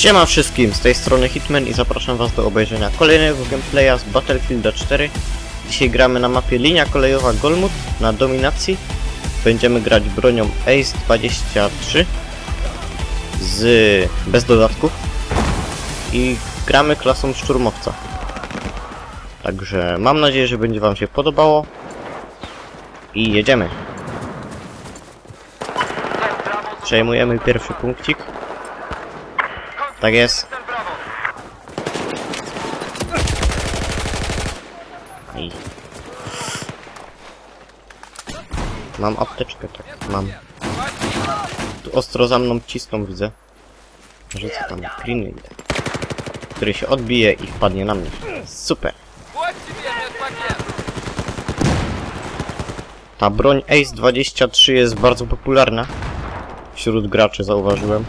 Siema wszystkim, z tej strony Hitman i zapraszam was do obejrzenia kolejnego gameplaya z Battlefield 4. Dzisiaj gramy na mapie linia kolejowa Golmut na dominacji. Będziemy grać bronią Ace 23 z bez dodatków i gramy klasą szturmowca. Także mam nadzieję, że będzie wam się podobało i jedziemy. Przejmujemy pierwszy punkcik. Tak jest. Mam apteczkę, tak, mam. Tu ostro za mną cisną, widzę. Rzucę tam Greenwind, który się odbije i wpadnie na mnie. Super. Ta broń Ace 23 jest bardzo popularna wśród graczy, zauważyłem.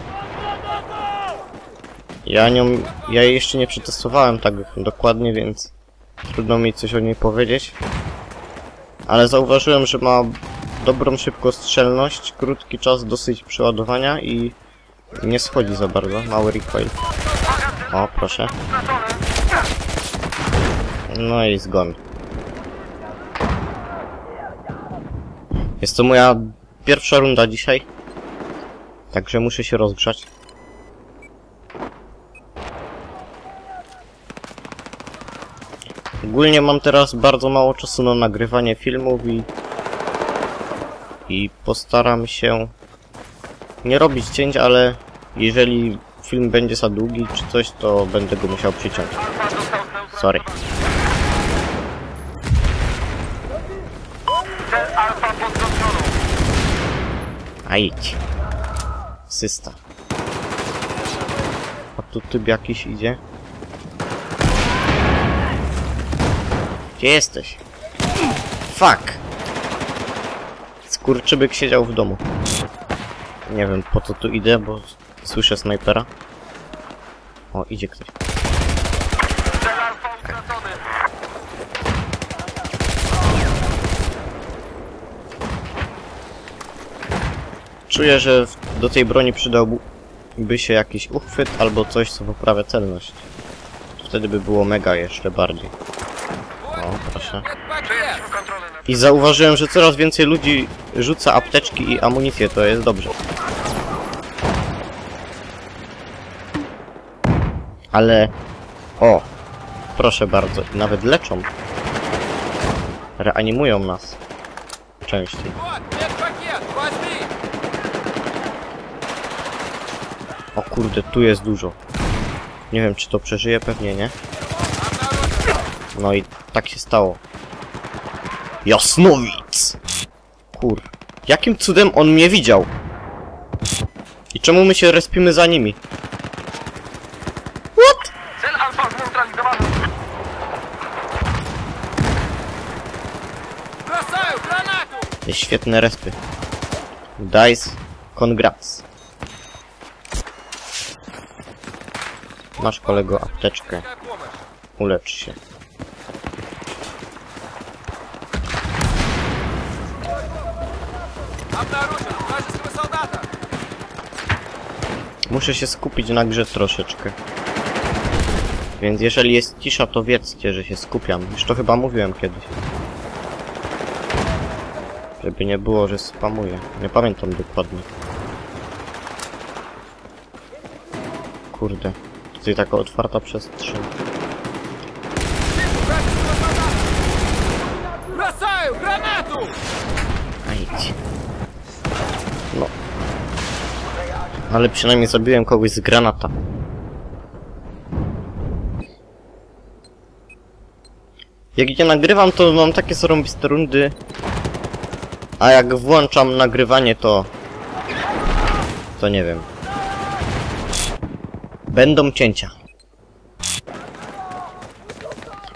Ja nią, ja jej jeszcze nie przetestowałem tak dokładnie, więc trudno mi coś o niej powiedzieć. Ale zauważyłem, że ma dobrą szybkostrzelność, krótki czas dosyć przeładowania i nie schodzi za bardzo, mały recoil. O, proszę. No i zgon. Jest to moja pierwsza runda dzisiaj. Także muszę się rozgrzać. Ogólnie mam teraz bardzo mało czasu na nagrywanie filmów i... I postaram się nie robić cięć, ale jeżeli film będzie za długi czy coś, to będę go musiał przyciąć. Sorry. A idź. Systa. A tu typ jakiś idzie. Gdzie jesteś? Fuck! Skurczybyk siedział w domu. Nie wiem po co tu idę, bo słyszę snajpera. O, idzie ktoś. Czuję, że do tej broni przydałby się jakiś uchwyt albo coś, co poprawia celność. Wtedy by było mega jeszcze bardziej. I zauważyłem, że coraz więcej ludzi rzuca apteczki i amunicję, to jest dobrze. Ale... O! Proszę bardzo, nawet leczą. Reanimują nas. Częściej. O kurde, tu jest dużo. Nie wiem, czy to przeżyje, pewnie nie. No i tak się stało. Jasnowic! Kur... Jakim cudem on mnie widział? I czemu my się respimy za nimi? What? Cel alfa zneutralizowany! Granatu! Te świetne respy. Dice, congrats. Masz kolego apteczkę. Ulecz się. Обнаружен! Вражеского солдата! Muszę się skupić na grze troszeczkę. Więc jeżeli jest cisza, to wiedzcie, że się skupiam. Już to chyba mówiłem kiedyś. Żeby nie było, że spamuję. Nie pamiętam dokładnie. Kurde. Tutaj taka otwarta przestrzeń. Вижу вражеского солдата! Бросаю гранату! A Ale przynajmniej zabiłem kogoś z granata. Jak nie nagrywam, to mam takie zarąbiste rundy. A jak włączam nagrywanie, to... To nie wiem. Będą cięcia.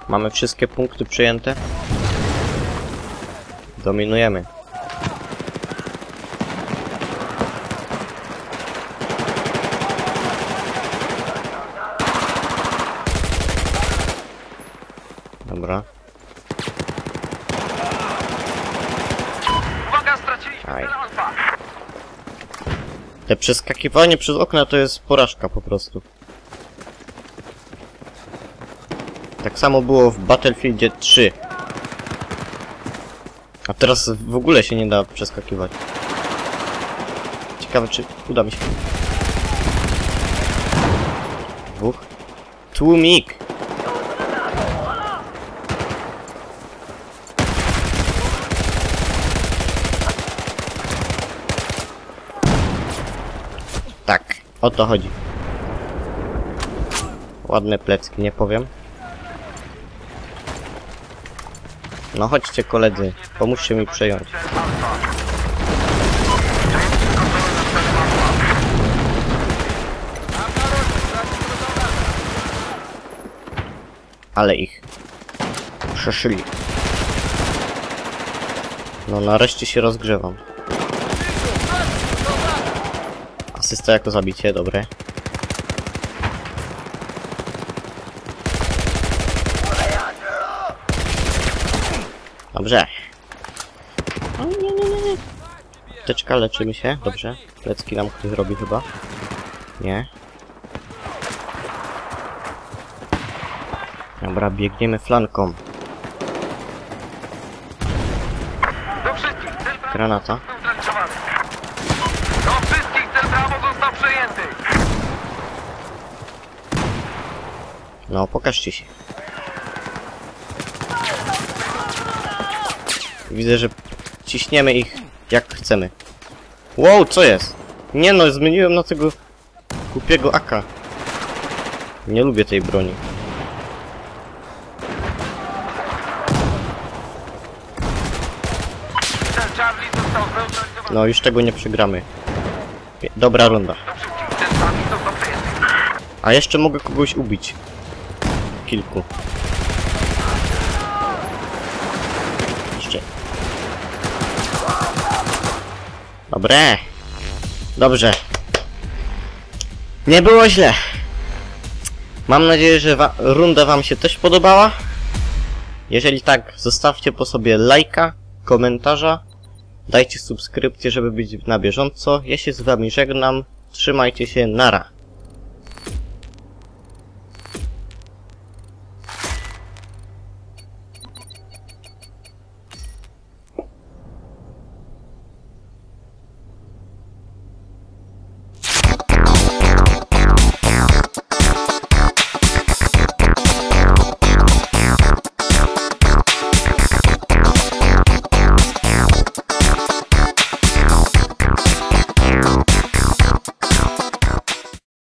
Mamy wszystkie punkty przyjęte. Dominujemy. Te przeskakiwanie przez okna to jest porażka po prostu. Tak samo było w Battlefieldzie 3. A teraz w ogóle się nie da przeskakiwać. Ciekawe, czy uda mi się. Dwóch. Tłumik! O to chodzi. Ładne plecki, nie powiem. No chodźcie koledzy, pomóżcie mi przejąć. Ale ich przeszyli. No nareszcie się rozgrzewam. Asysta jako zabicie, dobre. Dobrze. O, nie, nie, nie, nie. Teczka, leczymy się, dobrze. Plecki nam ktoś robi chyba. Nie. Dobra, biegniemy flanką. Granata. No, pokażcie się. Widzę, że ciśniemy ich jak chcemy. Wow, co jest? Nie no, zmieniłem na tego głupiego AK. Nie lubię tej broni. No, już tego nie przegramy. Dobra runda. A jeszcze mogę kogoś ubić. Kilku. Jeszcze. Dobre. Dobrze. Nie było źle. Mam nadzieję, że wa runda wam się też podobała. Jeżeli tak, zostawcie po sobie lajka, komentarza, dajcie subskrypcję, żeby być na bieżąco. Ja się z wami żegnam. Trzymajcie się, nara.